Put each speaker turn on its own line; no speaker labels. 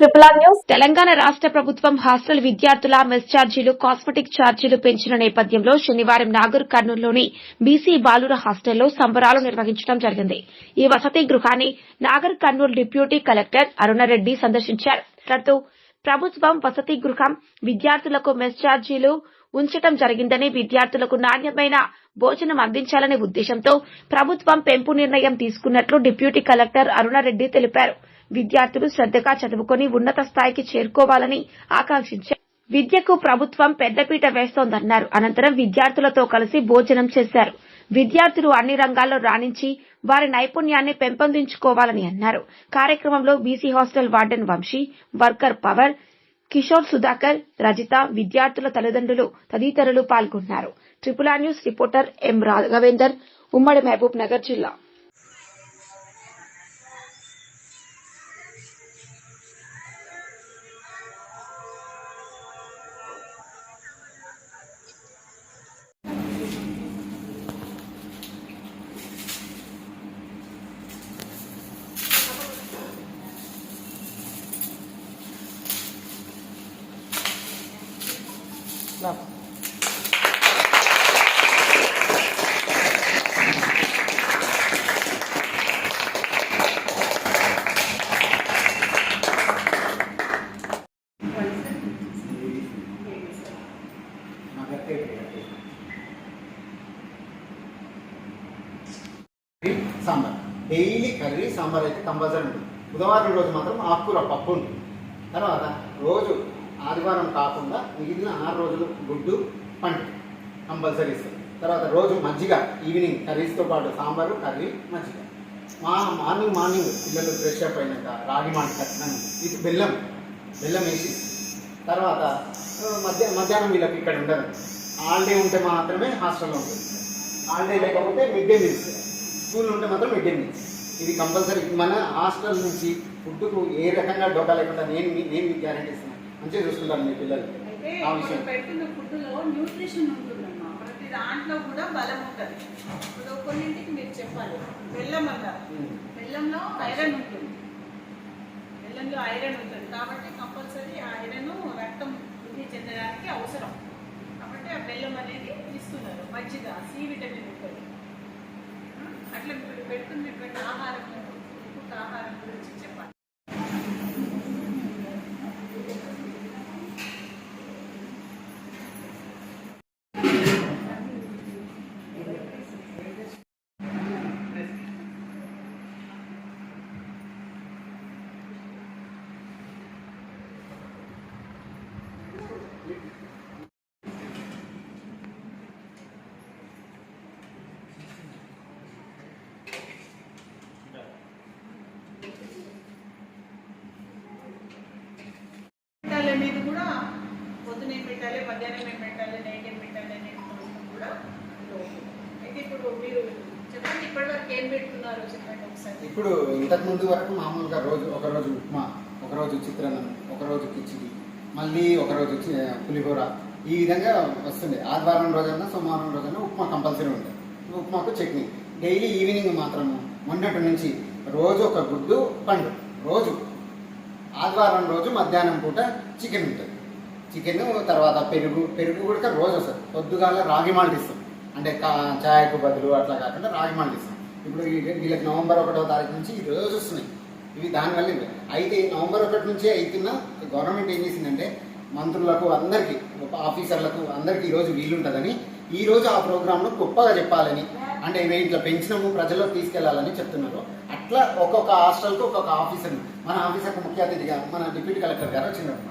Triple R news
Telangana రాష్ట్ర ప్రభుత్వం hostel విద్యార్థుల మెస్ ఛార్జీలు కాస్మెటిక్ ఛార్జీలు పెంచిన నేపథ్యంలో శనివారం నాగర్ కర్నూలులోని బీసీ బాలుర హాస్టల్లో సంబరాలు నిర్వహించడం జరిగింది. ఈ వసతి గృహాన్ని నాగర్ కర్నూలు డిప్యూటీ కలెక్టర్ అరుణారెడ్డి సందర్శించారు. మాట్లాడుతూ ప్రభుత్వం వసతి గృహం విద్యార్థులకు మెస్ ఛార్జీలు ఉంచడం జరిగిందని విద్యార్థులకు నాణ్యమైన భోజనం అందించాలనే ఉద్దేశంతో ప్రభుత్వం పెంపు నిర్ణయం తీసుకున్నట్లు డిప్యూటీ కలెక్టర్ అరుణారెడ్డి తెలిపారు. విద్యార్థులు శ్రద్దగా చదువుకొని ఉన్నత స్థాయికి చేరుకోవాలని ఆకాంక్షించారు విద్యకు ప్రభుత్వం పెద్దపీట వేస్తోందన్నారు. అనంతరం విద్యార్థులతో కలిసి భోజనం చేశారు. విద్యార్థులు అన్ని రంగాల్లో రాణించి వారి నైపుణ్యాన్ని పెంపొందించుకోవాలని అన్నారు. కార్యక్రమంలో BC hostel warden Vamshi worker Pawar Kishore Sudhakar Rajitha విద్యార్థుల తల్లిదండ్రులు తదితరులు పాల్గొన్నారు. Triple news reporter M Raghavender ఉమ్మడి మహబూబ్ నగర్ జిల్లా.
Curry sambar. Daily curry sambar అయితే కంపల్సరీ ఉంటుంది. బుధవారం రోజు మాత్రం ఆకుకూర పప్పు ఉంటుంది. తర్వాత రోజు ఆదివారం కాకుండా మిగిలిన ఆరు రోజులు గుడ్డు పండు కంపల్సరీ ఇస్తాం తర్వాత రోజు మజ్జిగ ఈవినింగ్ కర్రీస్తో పాటు సాంబారు కర్రీ మజ్జిగ. మా మార్నింగ్ మార్నింగ్ పిల్లలు ఫ్రెష్ అప్ అయినాక రాగి మాట ఖచ్చితంగా ఇది బెల్లం బెల్లం వేసి తర్వాత మధ్య మధ్యాహ్నం వీళ్ళకి ఇక్కడ ఉండదు. హాలిడే ఉంటే మాత్రమే హాస్టల్లో ఉంటుంది. హాలిడే లేకపోతే మిడ్ డే మీల్స్. స్కూల్ ఉంటే మాత్రం మిడ్ డే మీల్స్. ఇది కంపల్సరీ. మన హాస్టల్ నుంచి ఫుడ్కు ఏ రకంగా డోకా లేకుండా నేను నేను మీకు గ్యారెంటీ ఇస్తున్నాను. మంచిగా చూసుకుంటాను మీ పిల్లలు.
అయితే
ఆ విషయం.
పెట్టిన ఫుడ్లో న్యూట్రిషన్ ఉంటుందమ్మా. ప్రతి దాంట్లో కూడా బలం ఉంటుంది. ఇప్పుడు కొన్నింటికి మీరు చెప్పాలి. బెల్లం అన్నారు
ఉమ్.
బెల్లంలో ఐరన్ ఉంటుంది. బెల్లంలో ఐరన్ ఉంటుంది. కాబట్టి కంపల్సరీ ఆ ఐరన్ రక్తం వృద్ధి చెందడానికి అవసరం. కాబట్టి ఆ బెల్లం అనేది ఇస్తున్నారు. మజ్జిగ సి విటమిన్ ఉంటుంది. అట్లా మీరు పెడుతున్నటువంటి ఆహారం ఫుడ్ ఆహారం గురించి చెప్పాలి. పెట్టాలి మీద కూడా పొద్దున ఏం పెట్టాలి మధ్యాహ్నం ఏం పెట్టాలి నైట్ ఏం పెట్టాలి అనే కూడా అయితే ఇప్పుడు మీరు చెప్పండి ఇప్పటివరకు ఏం పెట్టుకున్నారు చెప్పండి ఒకసారి.
ఇప్పుడు ఇంతకు ముందు వరకు మామూలుగా రోజు ఒక రోజు ఉప్మా ఒక రోజు చిత్రాన్నం ఒక రోజు కిచిడి మళ్ళీ ఒక రోజు చి- పులిహోర. ఈ విధంగా వస్తుంది. ఆదివారం రోజన్నా సోమవారం రోజన్నా ఉప్మా కంపల్సరీ ఉంటుంది. ఉప్మాకు చట్నీ. డైలీ ఈవినింగ్ మాత్రము మొన్నటి నుంచి రోజు ఒక గుడ్డు పండు. రోజు ఆదివారం రోజు మధ్యాహ్నం పూట చికెన్ ఉంటుంది. చికెన్ తర్వాత పెరుగు పెరుగు కూడా రోజు వస్తుంది. పొద్దుగాల రాగి మాల్ట్ ఇస్తాం. అంటే కా- చాయకు బదులు అట్లా కాకుండా రాగి మాల్ట్ ఇస్తాం. ఇప్పుడు వీళ్ళకి నవంబర్ ఒకటో తారీఖు నుంచి ఈ రోజు వస్తున్నాయి. ఇవి దానివల్ల అయితే నవంబర్ ఒకటి నుంచి అవుతున్న గవర్నమెంట్ ఏం చేసిందంటే మంత్రులకు అందరికీ ఆఫీసర్లకు అందరికీ ఈరోజు వీలుంటుందని ఈ రోజు ఆ ప్రోగ్రాంలో గొప్పగా చెప్పాలని అంటే ఇవి ఇట్లా పెంచినాము ప్రజల్లో తీసుకెళ్ళాలని చెప్తున్నారు. అట్లా ఒక్కొక్క హాస్టల్కి ఒక్కొక్క ఆఫీసర్ మన ఆఫీసర్కి ముఖ్య అతిథిగా మన డిప్యూటీ కలెక్టర్ గారు వచ్చినారు